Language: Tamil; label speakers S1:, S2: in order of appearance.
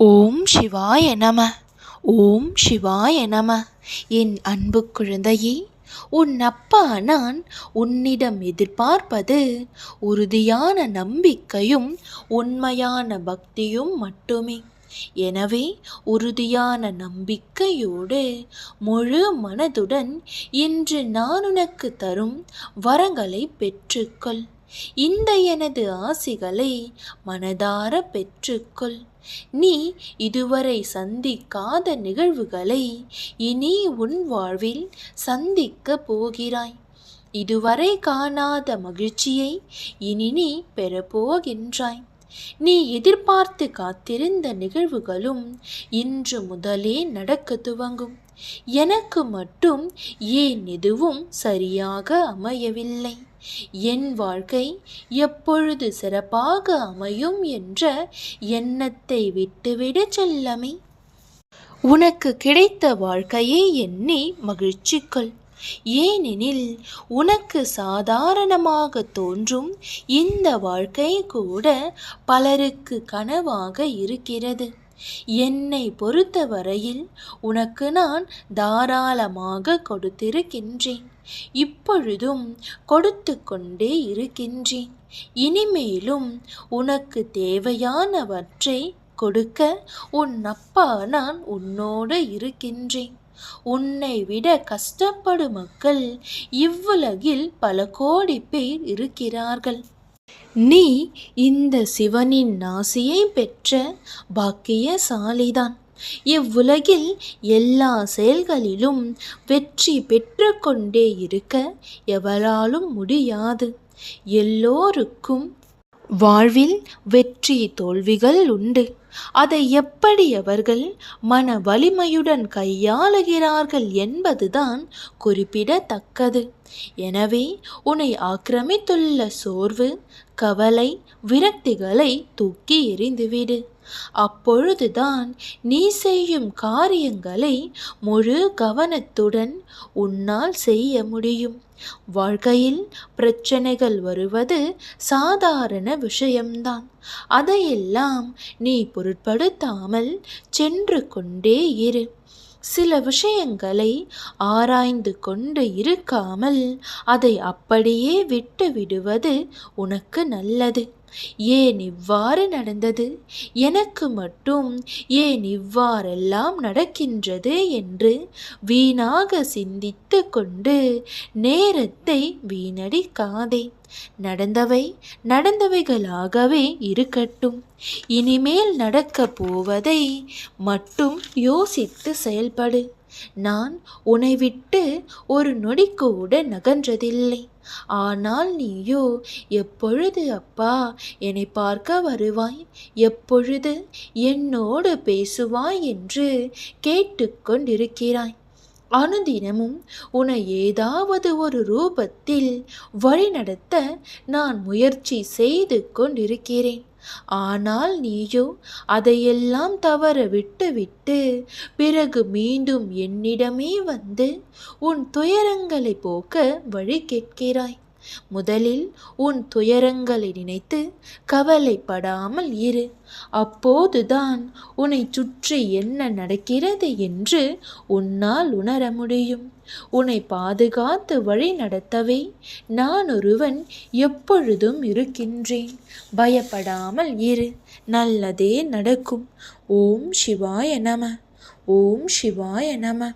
S1: ஓம் சிவாய நம. ஓம் சிவாய நம. என் அன்பு குழந்தையே உன் அப்பா நான் உன்னிடம் எதிர்பார்ப்பது உறுதியான நம்பிக்கையும் உண்மையான பக்தியும் மட்டுமே. எனவே உறுதியான நம்பிக்கையோடு முழு மனதுடன் இன்று நான் உனக்கு தரும் வரங்களை பெற்றுக்கொள். இந்த எனது ஆசிகளை மனதார பெற்றுக்கொள். நீ இதுவரை சந்திக்காத நிகழ்வுகளை இனி உன் வாழ்வில் சந்திக்க போகிறாய். இதுவரை காணாத மகிழ்ச்சியை இனி நீ பெறப்போகின்றாய் நீ எதிர்பார்த்து காத்திருந்த நிகழ்வுகளும் இன்று முதலே நடக்க துவங்கும். எனக்கு மட்டும் ஏன் எதுவும் சரியாக அமையவில்லை? என் வாழ்க்கை எப்பொழுது சிறப்பாக அமையும் என்ற எண்ணத்தை விட்டுவிட செல்லமே. உனக்கு கிடைத்த வாழ்க்கையை எண்ணி மகிழ்ச்சிக்கொள். ஏனெனில் உனக்கு சாதாரணமாக தோன்றும் இந்த வாழ்க்கை கூட பலருக்கு கனவாக இருக்கிறது. என்னை பொறுத்தவரையில் உனக்கு நான் தாராளமாக கொடுத்திருக்கின்றேன். இப்பொழுதும் கொடுத்து கொண்டே இருக்கின்றேன். இனிமேலும் உனக்கு தேவையானவற்றை கொடுக்க உன் அப்பா நான் உன்னோடு இருக்கின்றேன். உன்னை விட கஷ்டப்படும் மக்கள் இவ்வுலகில் பல கோடி பேர் இருக்கிறார்கள். நீ இந்த சிவனின் நாசியை பெற்ற பாக்கியசாலிதான். இவ்வுலகில் எல்லா செயல்களிலும் வெற்றி பெற்று கொண்டே இருக்க எவராலும் முடியாது. எல்லோருக்கும் வாழ்வில் வெற்றி தோல்விகள் உண்டு. அதை எப்படி அவர்கள் மன வலிமையுடன் கையாளுகிறார்கள் என்பதுதான் குறிப்பிடத்தக்கது. எனவே உன்னை ஆக்கிரமித்துள்ள சோர்வு கவலை விரக்திகளை தூக்கி எறிந்துவிடு. அப்பொழுதுதான் நீ செய்யும் காரியங்களை முழு கவனத்துடன் உன்னால் செய்ய முடியும். வாழ்க்கையில் பிரச்சனைகள் வருவது சாதாரண விஷயம்தான். அதையெல்லாம் நீ பொருட்படுத்தாமல் சென்று கொண்டே இரு. சில விஷயங்களை ஆராய்ந்து கொண்டு இருக்காமல் அதை அப்படியே விட்டு விடுவது உனக்கு நல்லது. ஏன் இவ்வாறு நடந்தது? எனக்கு மட்டும் ஏன் இவ்வாறெல்லாம் நடக்கின்றது என்று வீணாக சிந்தித்து கொண்டு நேரத்தை வீணடிக்காதே. நடந்தவை நடந்தவைகளாகவே இருக்கட்டும். இனிமேல் நடக்க போவதை மட்டும் யோசித்து செயல்படு. நான் உன்னை விட்டு ஒரு நொடி கூட நகன்றதில்லை. ஆனால் நீயோ எப்பொழுது அப்பா என்னை பார்க்க வருவாய்? எப்பொழுது என்னோடு பேசுவாய் என்று கேட்டுக்கொண்டிருக்கிறாய். அனுதினமும் உன்னை ஏதாவது ஒரு ரூபத்தில் வழிநடத்த நான் முயற்சி செய்து கொண்டிருக்கிறேன். ஆனால் நீயோ அதையெல்லாம் தவற விட்டுவிட்டு பிறகு மீண்டும் என்னிடமே வந்து உன் துயரங்களை போக்க வழி கேட்கிறாய். முதலில் உன் துயரங்களை நினைத்து கவலைப்படாமல் இரு. அப்போதுதான் உன்னை சுற்றி என்ன நடக்கிறது என்று உன்னால் உணர முடியும். உன்னை பாதுகாத்து வழி நடத்தவே நான் ஒருவன் எப்பொழுதும் இருக்கின்றேன். பயப்படாமல் இரு. நல்லதே நடக்கும். ஓம் சிவாய நம. ஓம் சிவாய நம.